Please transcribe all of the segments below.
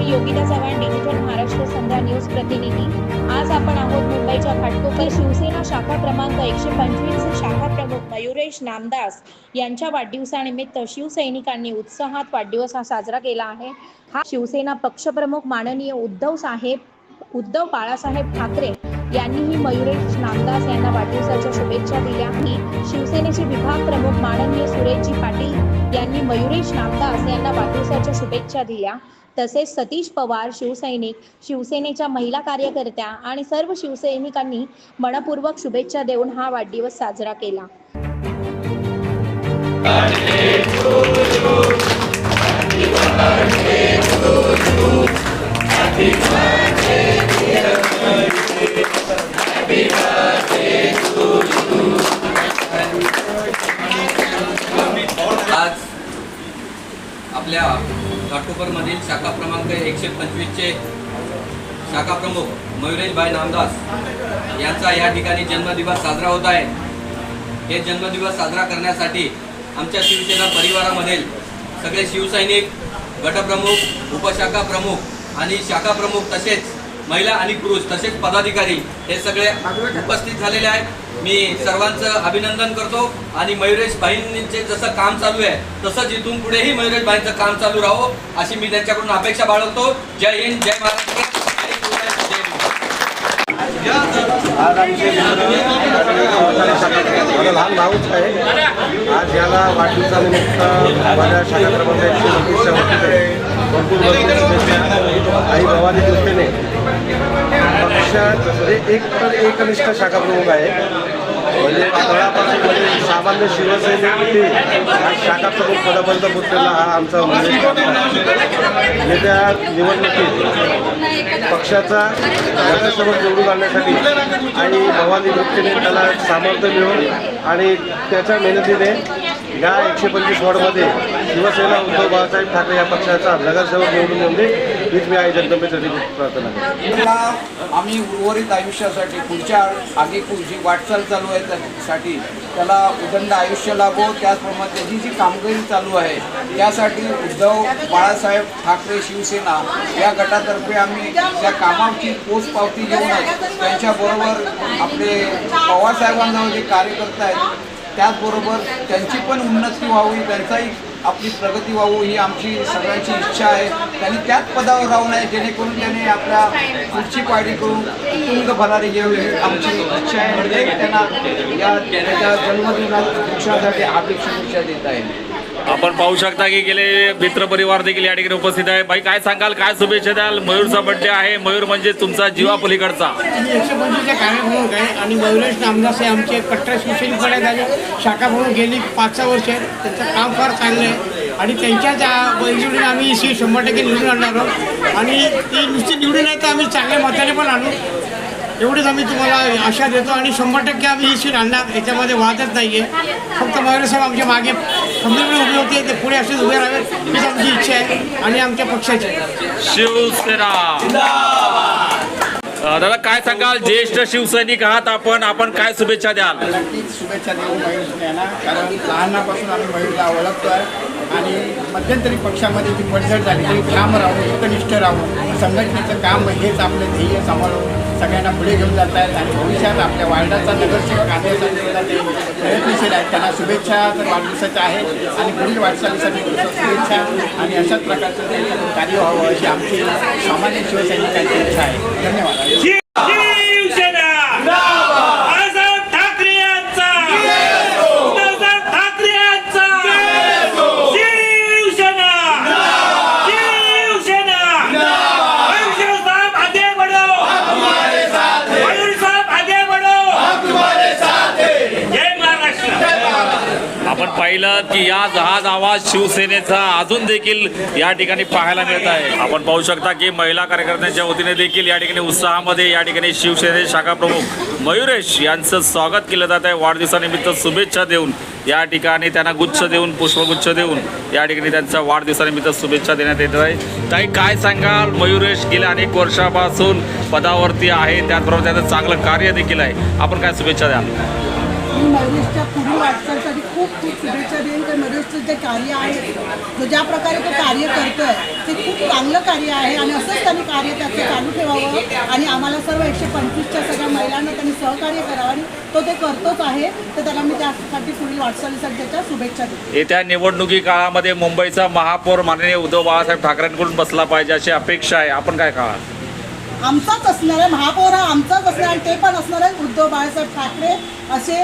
मी Yogita Chavan digital Maharashtra Sandhya news प्रतिनिधी. आज आपण आहोत मुंबईच्या घाटकोपर शिवसेना शाखा क्रमांक एकशे पंचवीस शाखा प्रमुख मयुरेश नामदास यांच्या वाढदिवसानिमित्त शिवसैनिकांनी उत्साहात वाढदिवस हा साजरा केला आहे. हा शिवसेना पक्षप्रमुख माननीय उद्धव साहेब उद्धव बाळासाहेब ठाकरे यांनीही मयुरेश नामदास यांना वाढदिवसाच्या शुभेच्छा दिल्या. आणि शिवसेनेचे विभाग प्रमुख माननीय सुरेशजी पाटील यांनी मयुरेश नामदास यांना वाढदिवसाच्या शुभेच्छा दिल्या. तसेच सतीश पवार शिवसैनिक शिवसेनेच्या महिला कार्यकर्त्या आणि सर्व शिवसैनिकांनी मनपूर्वक शुभेच्छा देऊन हा वाढदिवस साजरा केला. आज ऑक्टोबरमधील शाखा क्रमांक एकशे पंचवीसचे शाखा प्रमुख मयुरेशभाई नामदास यांचा या ठिकाणी जन्मदिवस साजरा होत आहे. हे जन्मदिवस साजरा करण्यासाठी आमच्या शिवसेना परिवारामधील सगळे शिवसैनिक गटप्रमुख उपशाखा प्रमुख आणि शाखा प्रमुख तसेच महिला आणि पुरुष तसेच पदाधिकारी हे सगळे उपस्थित झालेले आहेत. मी सर्वांचं अभिनंदन करतो आणि मयुरेश भाईंचे जसं काम चालू आहे तसंच इथून पुढेही मयुरेश भाईंचं काम चालू राहो अशी मी त्यांच्याकडून अपेक्षा बाळगतो. जय हिंद जय महाराष्ट्र. लहान भाऊच आहे. आज याला वाढदिवसानिमित्त माझ्या शाखा क्रमांक एकशे भरपूर भरपूर शुभेच्छा आई भवानी दृष्टीने पक्षात एक एक तर एकनिष्ठ शाखा प्रमुख आहे. म्हणजे तळापासून म्हणजे सामान्य शिवसैनिक ते शाखा प्रमुख पदापर्यंत पोचलेला हा आमचा येत्या निवडणुकीत पक्षाचा राज्यसभेत निवडून आणण्यासाठी आणि भवानी दृष्टीने त्याला सामर्थ्य मिळून आणि त्याच्या मेहनतीने या एकशे पंचवीस वॉर्डमध्ये शिवसेना उद्धव बाळासाहेब ठाकरे या पक्षाचा नगरसेवक निवडून येऊन हीच मी आई जगदंबेसाठी प्रार्थना आम्ही उर्वरित आयुष्यासाठी पुढच्या आगेकूर जी वाटचाल चालू आहे त्यासाठी त्याला उदंड आयुष्य लाभो त्याचप्रमाणे त्याची जी कामगिरी चालू आहे त्यासाठी उद्धव बाळासाहेब ठाकरे शिवसेना या गटातर्फे आम्ही त्या कामाची पोचपावती घेऊनच त्यांच्याबरोबर आपले पवारसाहेबांजवळ जे कार्यकर्ते आहेत त्याचबरोबर त्यांची पण उन्नती व्हावी त्यांचाही आपली प्रगती व्हावी ही आमची सगळ्यांची इच्छा आहे. त्यांनी त्याच पदावर राहू नये जेणेकरून त्याने आपल्या पुढची पायरी करून तुंग भरारी घेऊ ही आमची इच्छा आहे म्हणजे त्यांना या त्याच्या जन्मदिनात दिवसासाठी हार्दिक शुभेच्छा देत आहे आपण पाहू शकता की गेले मित्र परिवार देखील या ठिकाणी उपस्थित आहे. बाई काय सांगाल? काय शुभेच्छा द्याल? मयूरचा बड्डे आहे. मयूर म्हणजे तुमचा जीवा पलीकडचा. मी आहे आणि मयुरेश नामदास हे आमचे कट्टर शिवसैनिक झाले. शाखा म्हणून गेली पाच सहा वर्ष. त्यांचं काम फार चांगलं आहे. आणि त्यांच्याच आ- आम्ही शंभर टक्के निवडून आणणार आहोत. आणि ती नुसती निवडून आहे तर आम्ही चांगल्या मताने पण आणू. एवढीच आम्ही तुम्हाला आशा देतो आणि शंभर टक्के आम्ही ही सीट आणणार. याच्यामध्ये वादच नाही आहे फक्त मयुर साहेब आमच्या मागे खंबीरपणे उभे होते. ते पुढे असेच उभे राहावेत हीच आमची इच्छा आहे आणि आमच्या पक्षाची. शिवसेना. दादा काय सांगाल? ज्येष्ठ शिवसैनिक आहात आपण. आपण काय शुभेच्छा द्याल? नक्कीच शुभेच्छा देऊ मयूर यांना कारण लहानापासून आम्ही मयूरला ओळखतो आहे आणि मध्यंतरी पक्षामध्ये जी पडझड झाली तरी ठाम राहून एकनिष्ठ राहून संघटनेचं काम हेच आपलं ध्येय सांभाळून सगळ्यांना पुढे घेऊन जात आहेत आणि भविष्यात आपल्या वार्डाचा नगरसेवक आणण्यासाठी प्रयत्नशील आहेत त्यांना शुभेच्छा तर वाढदिवसाच्या आहेत. आणि पुढील वाटचालीसाठी शुभेच्छा. आणि अशाच प्रकारचं त्यांच्याकडून कार्य व्हावं अशी आमची सामान्य शिवसैनिकांची इच्छा आहे. धन्यवाद शिवसेना बाळासाहेब ठाकरे यांचा उद्धवसाहेब ठाकरे यांचा शिवसेना शिवसेना मयूर साहेब आगे बढ़ो मयूर साहेब आगे बढ़ो जय महाराष्ट्र आपण म्हणतात की या हाच आवाज शिवसेनेचा अजून देखील या ठिकाणी पाहायला मिळत आहे. आपण पाहू शकता की महिला कार्यकर्त्यांच्या वतीने देखील या ठिकाणी उत्साहामध्ये या ठिकाणी शिवसेने शाखा प्रमुख मयुरेश यांचं स्वागत केलं जात आहे. वाढदिवसानिमित्त शुभेच्छा देऊन या ठिकाणी त्यांना गुच्छ देऊन पुष्पगुच्छ देऊन या ठिकाणी त्यांच्या वाढदिवसानिमित्त शुभेच्छा देण्यात येत आहे. ताई काय सांगाल? मयुरेश गेल्या अनेक वर्षापासून पदावरती आहे. त्याचबरोबर त्याचं चांगलं कार्य देखील आहे. आपण काय शुभेच्छा द्याल? मी मयुरेशच्या पुढील वाटचालीसाठी खूप खूप शुभेच्छा देईन. तर मयुरेशचं जे कार्य आहे जो ज्या प्रकारे तो कार्य करतोय ते खूप चांगलं कार्य आहे आणि असंच त्यांनी कार्य त्याचं चालू ठेवावं आणि आम्हाला सर्व एकशे पंचवीसच्या सगळ्या महिलांना त्यांनी सहकार्य करावं आणि तो ते करतोच आहे. तर त्याला मी त्यासाठी पुढील वाटचालीसाठी त्याच्या शुभेच्छा देते येत्या निवडणुकी काळामध्ये मुंबईचा महापौर माननीय उद्धव बाळासाहेब ठाकरेंकडून बसला पाहिजे अशी अपेक्षा आहे. आपण काय का आमचाच असणार आहे महापौर हा आमचाच असणार आहे आणि ते पण असणार आहे उद्धव बाळासाहेब ठाकरे असे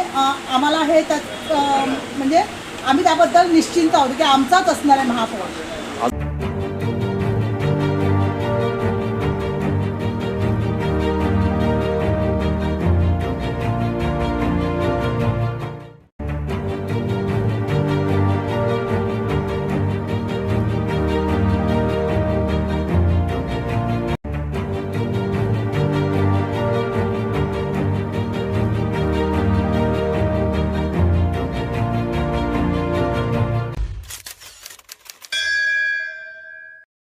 आम्हाला हे त्यात म्हणजे आम्ही त्याबद्दल निश्चिंत आहोत की आमचाच असणार आहे महापौर.